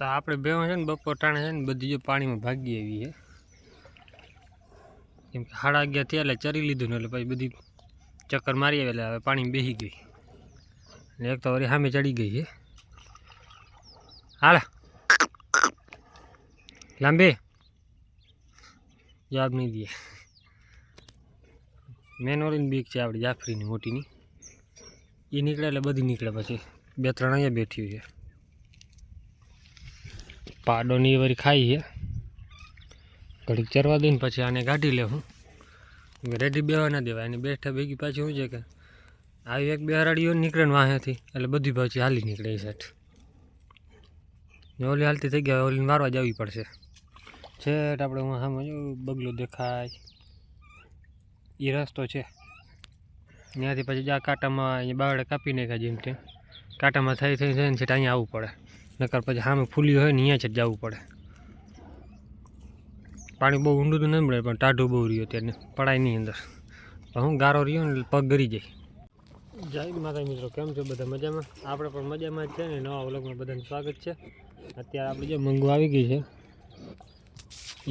તો આપણે બે છે ને, બપોર ટાણે છે ને, બધી જો પાણીમાં ભાગી આવી છે. કેમ કે સાડા અગિયાર થયા એટલે ચરી લીધું ને, એટલે પછી બધી ચક્કર મારી આવી એટલે હવે પાણી બેસી ગઈ. ને એક તો વળી સામે ચડી ગઈ છે. હાલા. લાંબે. જવાબ નહીં દે. મેન ઓલીની બીક છે આપણી જાફરીની મોટીની. એ નીકળે એટલે બધી નીકળે પછી. બે ત્રણ અહીંયા બેઠી છે. પાડોની ની વળી ખાઈ છે ઘડીક ચરવા દઈને પછી આને કાઢી લે હું રેડી બેવા ના દેવાય. એની બેઠા ભેગી પાછી શું છે કે આવી એક બે હરાડીઓ નીકળે ને વાંહેથી. એટલે બધી પાછી હાલી નીકળે એ ઓલી હાલતી થઈ ગયા ઓલી મારવા જવી પડશે. છેટ આપણે હું સામે જો બગલો દેખાય. એ રસ્તો છે. ત્યાંથી પછી જ્યાં કાંટામાં અહીંયા બાવડે કાપી નાખ્યા જેમ તેમ. કાંટામાં થઈ થઈ થઈને છેટ અહીંયા આવવું પડે. નકર પછી સામે ફૂલી હોય ને અહીંયા જ જવું પડે. પાણી બહુ ઊંડું તો નહીં મળે, પણ ટાઢું બહુ રહ્યું તેને પડાય નહીં અંદર. હું ગારો રહ્યો ને પગ ગરી જાય. જય માતા મિત્રો, કેમ છો બધા મજામાં? આપણે પણ મજામાં જ છે ને, નવા વ્લોગમાં બધાનું સ્વાગત છે. અત્યારે આપણે જે મંગુ આવી ગઈ છે,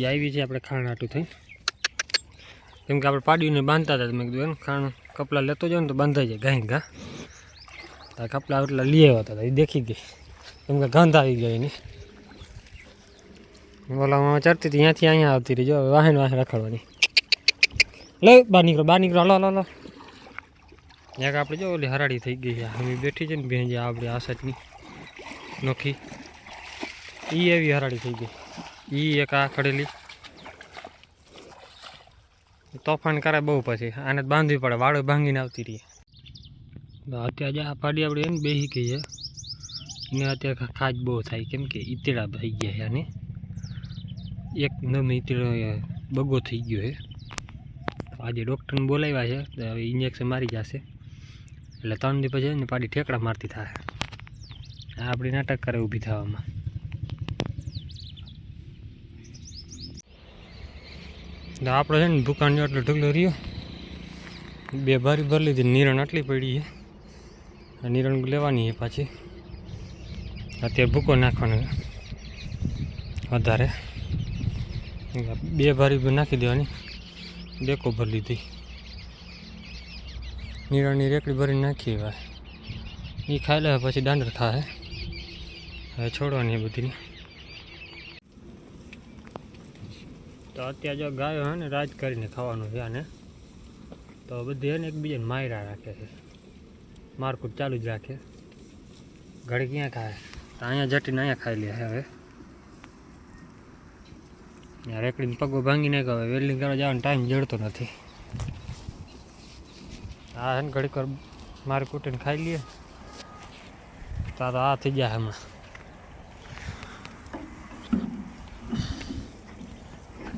એ આવી છે આપણે ખાણ આટું થઈ કેમ કે આપણે પાડીને બાંધતા હતા મેં કીધું ખાણ કપડાં લેતો જાવ ને તો બાંધાઈ જાય, ગાય ઘા. કપડાં એટલા લઈ આવ્યા હતા એ દેખી ગઈ. કેમ કે ગંધ આવી ગયો એની. ઓલામાં ચડતી હતી, ત્યાંથી અહીંયા આવતી રહી. જો, હવે વાહન વાહન રખડવાની. લે, બહાર નીકળો બહાર નીકળો. હલો હલો હલો એક આપણે જો ઓલી હરાડી થઈ ગઈ અમે બેઠી છે ને આપણે આપણી આસટની નોખી. એ એવી હરાડી થઈ ગઈ. એ એક આ ખડેલી. તોફાન કરે બહુ પછી. આને બાંધવી પડે. વાળો ભાંગીને આવતી રહી. અત્યારે આ પાડી આપણે એને બેસી ગઈ છે. ને અત્યારે ખાજ બહુ થાય. કેમ કે ઈતળા થઈ ગયા છે અને એક નમ ઈતેડો બગો થઈ ગયો છે. આજે ડૉક્ટરને બોલાવ્યા છે હવે ઇન્જેક્શન મારી જશે. એટલે ત્રણ દિવસ પછી ને પાડી ઠેકડા મારતી થાય. આપણી નાટક કરે ઊભી થવામાં. તો આપણે છે ને દુકાન જો આટલો ઢગલો રહ્યો. બે ભારી ભરી લીધી નિરણ આટલી પડી છે. નિરણ લેવાની છે પાછી. અત્યારે ભૂકો નાખવાનો વધારે. બે ભારી નાખી દેવાની. ડેકો ભરી લીધી. નીરાની રેકડી ભરીને નાખી હવે. એ ખાઈ લે, પછી દાંડર થાય હવે છોડવાની એ બધીની. તો અત્યારે જો ગાયો હે ને, રાજ કરીને ખાવાનું છે આને. તો બધી હે ને એકબીજાને માયરા રાખે છે. મારકુટ ચાલુ જ રાખે. ઘડી ક્યાં ખાય? અહીંયા જટીને અહીંયા ખાઈ લે હવે. રેકડીને પગો ભાંગી નાખ્યો હવે. વેલ્ડિંગ કરવા જવાનો ટાઈમ જડતો નથી. હા હે ને ઘડીક મારે કૂટીને ખાઈ લઈએ. તારો આ થઈ જાય હમણાં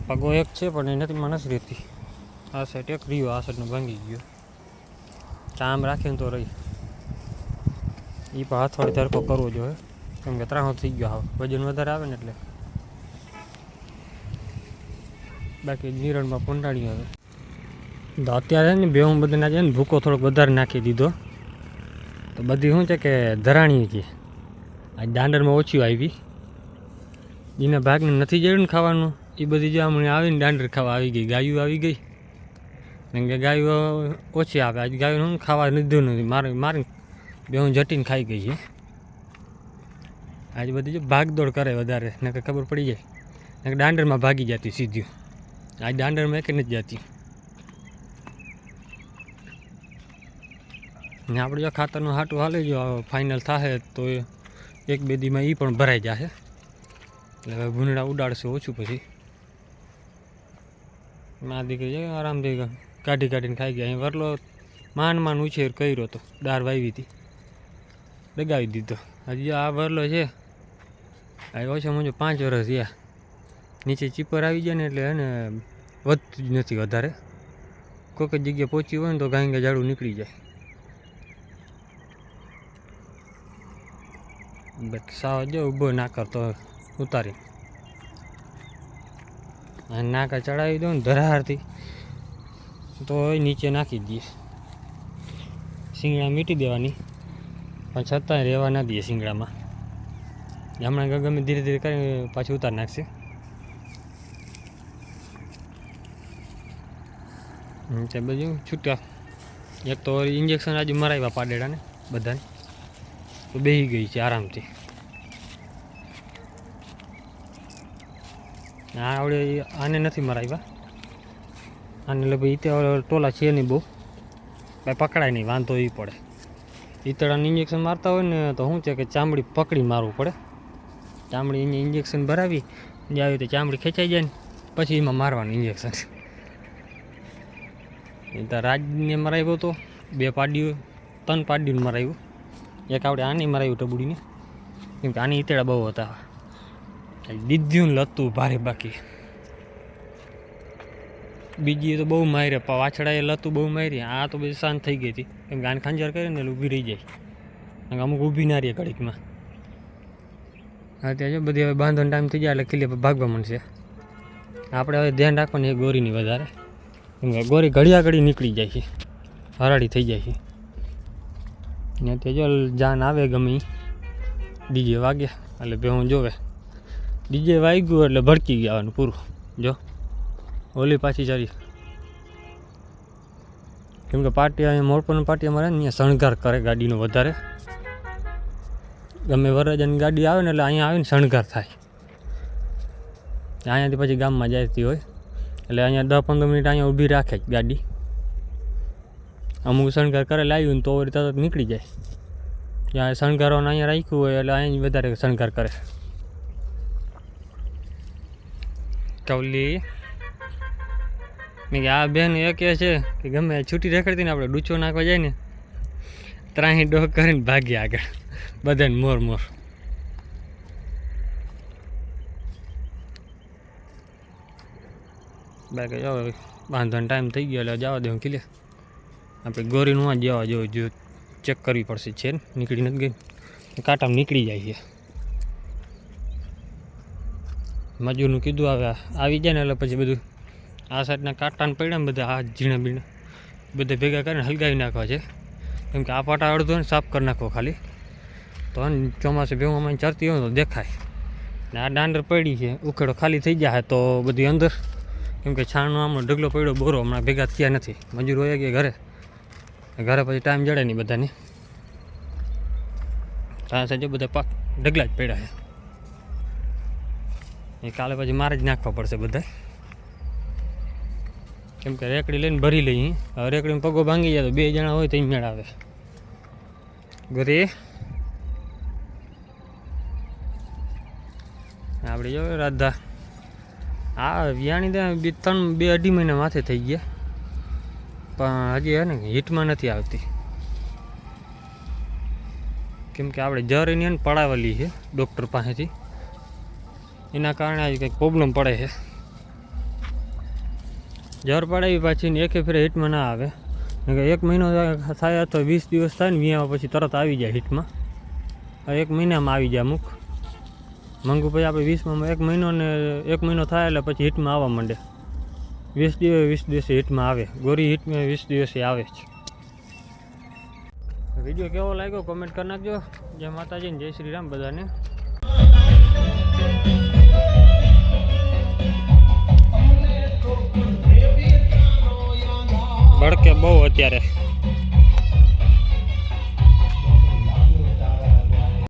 પગો એક છે પણ એ નથી માં નથી રહેતી. આ સાઈડ એક રહ્યો, આ સાઈડનો ભાંગી ગયો. ચામ રાખીને તો રહી. એ પણ હાથવાળી તરફો કરવો જોઈએ કેમ કે ત્રાહો થઈ ગયો હવે. વજન વધારે આવે ને એટલે. બાકી નિરણમાં પંડાળી આવે તો અત્યારે ને બે હું બધાને છે ને ભૂકો થોડોક વધારે નાખી દીધો. તો બધી શું છે કે ધરાણી છે. આ દાંડરમાં ઓછી આવી. એના ભાગને નથી જડ્યું ને ખાવાનું. એ બધી જે હમણાં આવીને દાંડર ખાવા આવી ગઈ. ગાયું આવી ગઈ. કેમ કે ગાયું ઓછી આવે. આજ ગાયું ખાવા લીધું નથી. મારે મારે બે હું જટીને ખાઈ ગઈ છે. આજ બધી જો ભાગદોડ કરે વધારે, નકર ખબર પડી જાય. ને દાંડરમાં ભાગી જતી સીધી આજ દાંડરમાં એક નથી જતી. ને આપણે જો ખાતરનું હાટું હાલે, જો ફાઇનલ થશે તો એક બે દીમાં એ પણ ભરાઈ જશે એટલે હવે ભૂંડા ઉડાડશે ઓછું પછી. મા દીકરી આરામથી કાઢી કાઢીને ખાઈ ગયા અહીં વરલો માન માન ઉછેર કર્યો હતો દાળ વાવી હતી. ડગાવી દીધો. હજી આ વરલો છે આ ઓછામાં ઓછું પાંચ વર્ષ થયા. નીચે ચીપર આવી જાય ને એટલે એને વધતું જ નથી વધારે. કોઈક જગ્યાએ પહોંચી હોય ને તો ગાંગે ઝાડું નીકળી જાય. સાવ જો ઊભો ના કરતો ઉતારી. નાકા ચડાવી દો ને ધરાહારથી, તો નીચે નાખી દઈએ શિંગડા મીટી દેવાની, પણ છતાંય રહેવા ના દઈએ શિંગડામાં. હમણાં ગમે ધીરે ધીરે કરી પાછી ઉતાર નાખશે. તે બધું છૂટા. એક તો ઇન્જેક્શન આજે મરાવ્યા પાડેડાને બધાને. તો બેસી ગઈ છે આરામથી. આ આવડે આને નથી મરાવ્યા. આને લગભગ ઈતે ટોલા છે નહીં બહુ. કાંઈ પકડાય નહીં, વાંધો એ પડે. ઈતળાને ઇન્જેક્શન મારતા હોય ને તો શું છે કે ચામડી પકડી મારવું પડે. ચામડી એને ઇન્જેક્શન ભરાવી, જે આવી રીતે ચામડી ખેંચાઈ જાય ને, પછી એમાં મારવાનું ઇન્જેક્શન એ તો રાજને મરાવ્યો હતો બે પાડ્યું ત્રણ પાડ્યું મરાવ્યું. એક આપણે આની મરાવ્યું ટબુડીને, કેમ કે આની ઈતળા બહુ હતા. દીધ્યું લતું ભારે બાકી. બીજી તો બહુ મારે વાછડાએ લતું બહુ મારી આ તો બધી શાંત થઈ ગઈ હતી. કેમ કે આને ખાંજર કરીને ઊભી રહી જાય. અમુક ઊભી ના રહે ઘડીકમાં. હા ત્યાં જો બધી હવે બાંધવાનો ટાઈમ થઈ જાય એટલે ખીલે ભાગવા મળશે આપણે હવે ધ્યાન રાખવાનું એ ગોરીની વધારે. કેમ કે ગોરી ઘડિયા ઘડી નીકળી જાય છે. હરાડી થઈ જાય છે. ને તે જો જાન આવે ગમે. ડીજે વાગે, એટલે બે હું જોવે. ડીજે વાગ્યું એટલે ભડકી ગયાનું પૂરું. જો, ઓલી પાછી ચાલી કેમ કે પાર્ટી અહીંયા મોરપોની પાર્ટી અમારે ને શણગાર કરે ગાડીનો વધારે. ગમે વરરાજાની ગાડી આવે ને એટલે અહીંયા આવીને શણગાર થાય. અહીંયાથી પછી ગામમાં જતી હોય. એટલે અહીંયા દસ પંદર મિનિટ અહીંયા ઊભી રાખે જ ગાડી. અમુક શણગાર કરે લાવ્યું ને તો તરત નીકળી જાય. ત્યાં શણગારોને અહીંયા રાખ્યું હોય એટલે અહીંયા વધારે શણગાર કરે. કવલી, મેં કે આ બેન એ કહે છે કે ગમે છૂટી રખડતી ને આપણે ડૂચો નાખવા જાય ને, ત્રાહી ડોક કરીને ભાગીએ આગળ. બધાને મોર મોર બાકી જાઓ બાંધવાનો ટાઈમ થઈ ગયો એટલે જવા દેવું ખીલે. આપણે ગોરીનું આ જવા જેવું જો ચેક કરવી પડશે છે ને? નીકળી નથી ગઈ. કાંટામાં નીકળી જાય છે. મજૂરનું કીધું આવે આવી જાય ને એટલે પછી બધું આ સાઈડના કાંટાને પડ્યા ને બધા હાથ ઝીણા બીણા. બધા ભેગા કરીને હલગાવી નાખવા છે. કેમ કે આ પાટા અડધો ને સાફ કરી નાખો ખાલી. તો ચોમાસે ભેગું ચરતી હોય તો દેખાય. ને આ દાંડર પડી છે, ઉખેડો ખાલી થઈ જાય તો બધી અંદર. કેમ કે છાણનો આમનો ઢગલો પડ્યો, બોરો હમણાં ભેગા થયા નથી. મજૂર હોય કે ઘરે. ઘરે પછી ટાઈમ જડે નહીં બધાને. ત્યાં સાંજે બધા પાક ઢગલા જ પડ્યા છે. એ કાલે પછી મારે જ નાખવા પડશે બધા કેમ કે રેકડી લઈને ભરી લઈ હવે રેકડીમાં પગો ભાંગી જાય તો બે જણા હોય તો મેળ આવે ઘરે આપણે જો રાધા. આ વ્યાણી ત્યાં બે ત્રણ, બે અઢી મહિના માથે થઈ ગયા. પણ હજી હે ને હિટમાં નથી આવતી. કેમ કે આપણે જર એની હે પડાવેલી છે ડૉક્ટર પાસેથી. એના કારણે આજે કંઈક પ્રોબ્લેમ પડે છે. જર પડાવી પાછી એકે ફેરે હિટમાં ના આવે. એક મહિનો થાય અથવા વીસ દિવસ થાય ને વિયામાં પછી તરત આવી જાય હિટમાં. એક મહિનામાં આવી જાય અમુક. મંગુ પછી આપણે વીસમાં એક મહિનો ને એક મહિનો થાય એટલે પછી હિટમાં આવવા માંડે. વીસ દિવસ, વીસ દિવસે હિટમાં આવે. ગોરી હિટમાં વીસ દિવસે આવે છે વીડિયો કેવો લાગ્યો કોમેન્ટ કરી નાખજો. જય માતાજી જય શ્રી રામ બધાને. ભડકે બહુ અત્યારે.